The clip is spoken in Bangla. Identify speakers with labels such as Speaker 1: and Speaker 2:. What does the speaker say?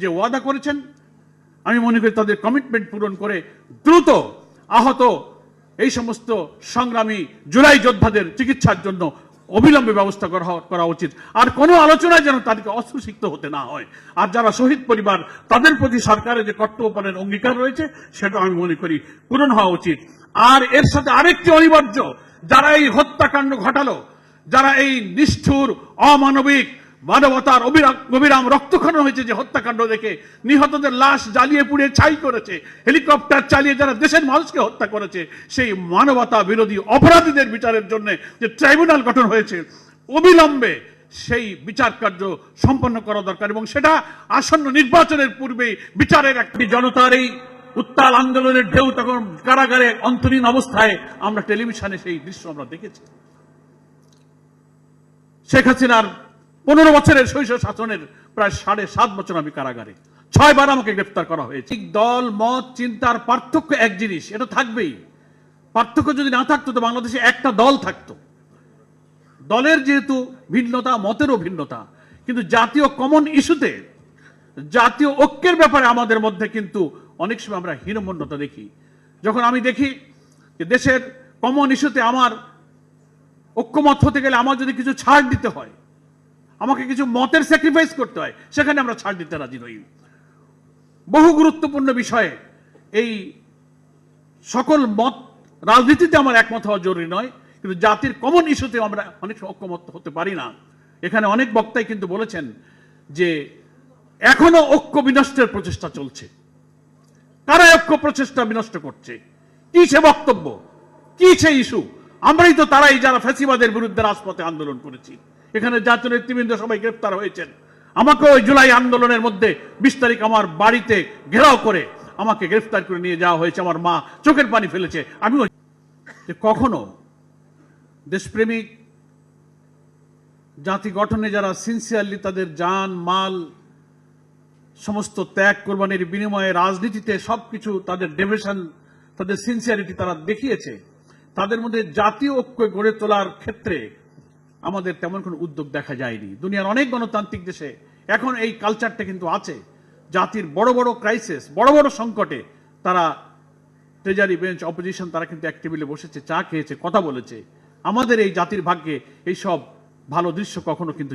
Speaker 1: যে ওয়াদা করেছেন, আমি মনে করি তাদের কমিটমেন্ট পূরণ করে দ্রুত আহত এই সমস্ত সংগ্রামী জুলাই যোদ্ধাদের চিকিৎসার জন্য অবিলম্বে ব্যবস্থা করা উচিত। আর কোনো আলোচনায় যেন তাদেরকে অস্ত্রসিক্ত হতে না হয়। আর যারা শহীদ পরিবার, তাদের প্রতি সরকারের যে কর্তব্য পালনের অঙ্গীকার রয়েছে, সেটা আমি মনে করি পূরণ হওয়া উচিত। আর এর সাথে আরেকটি অনিবার্য, যারা এই হত্যাকাণ্ড ঘটালো, যারা এই নিষ্ঠুর, অমানবিক মানবতার অবিরাম রক্তক্ষরণ হয়েছে যে হত্যাকাণ্ড দেখে। নিহতদের লাশ জ্বালিয়ে পুড়িয়ে ছাই করেছে। হেলিকপ্টার চালিয়ে যারা দেশের মানুষকে হত্যা করেছে, সেই মানবতা বিরোধী অপরাধীদের বিচারের জন্য যে ট্রাইব্যুনাল গঠন হয়েছে, অবিলম্বে সেই বিচার কার্য সম্পন্ন করা দরকার এবং সেটা আসন্ন নির্বাচনের পূর্বেই বিচারের একটি জনতার এই উত্তাল আন্দোলনের ঢেউ তখন কারাগারে অন্তরীণ অবস্থায় আমরা টেলিভিশনে সেই দৃশ্য আমরা দেখেছি। শেখ হাসিনার পনেরো বছরের শৈশব শাসনের প্রায় সাড়ে সাত বছর আমি কারাগারে। ছয়বার আমাকে গ্রেফতার করা হয়েছে। দল, মত, চিন্তার পার্থক্য এক জিনিস, এটা থাকবেই। পার্থক্য যদি না থাকতো তো বাংলাদেশে একটা দল থাকতো। দলের যেহেতু ভিন্নতা, মতেরও ভিন্নতা, কিন্তু জাতীয় কমন ইস্যুতে জাতীয় ঐক্যের ব্যাপারে আমাদের মধ্যে কিন্তু অনেক সময় আমরা হীনমন্যতা দেখি। যখন আমি দেখি যে দেশের কমন ইস্যুতে আমার ঐক্যমত হতে গেলে আমার যদি কিছু ছাড় দিতে হয় আমাকে কিছু মতের স্যাক্রিফাইস করতে হয়, সেখানে আমরা ছাড় দিতে রাজি নই। বহু গুরুত্বপূর্ণ বিষয়ে এই সকল মত রাজনীতিতে আমার একমত হওয়া জরুরি নয়, কিন্তু জাতির কমন ইস্যুতে আমরা অনেক ঐক্যমত হতে পারি না। এখানে অনেক বক্তাই কিন্তু বলেছেন যে, এখনও ঐক্য বিনষ্টের প্রচেষ্টা চলছে। কারা ঐক্য প্রচেষ্টা বিনষ্ট করছে? কি সে বক্তব্য? কি সে ইস্যু আমরাই তো তারাই যারা ফ্যাসিবাদের বিরুদ্ধে রাজপথে আন্দোলন করেছি। এখানে জাতীয় নেতৃবৃন্দ সবাই গ্রেপ্তার হয়েছেন। আমাকে ওই জুলাই আন্দোলনের মধ্যে বিশ তারিখ আমার বাড়িতে ঘেরাও করে আমাকে গ্রেফতার করে নিয়ে যাওয়া হয়েছে। আমার মা চোখের পানি ফেলেছে। আমি কখনো দেশপ্রেমিক জাতি গঠনে যারা সিনসিয়ারলি তাদের জান, মাল, সমস্ত ত্যাগ, কোরবানির বিনিময়ে রাজনীতিতে সবকিছু তাদের ডেভেশন তাদের সিনসিয়ারিটি তারা দেখিয়েছে। তাদের মধ্যে জাতীয় ঐক্য গড়ে তোলার ক্ষেত্রে আমাদের তেমন কোনো উদ্যোগ দেখা যায়নি। দুনিয়ার অনেক গণতান্ত্রিক দেশে এখন এই কালচারটা কিন্তু আছে। জাতির বড় বড় ক্রাইসিস বড় বড় সংকটে তারা ট্রেজারি বেঞ্চ অপোজিশন তারা কিন্তু এক টেবিলে বসেছে, চা খেয়েছে, কথা বলেছে। আমাদের এই জাতির ভাগ্যে এই সব ভালো দৃশ্য কখনো কিন্তু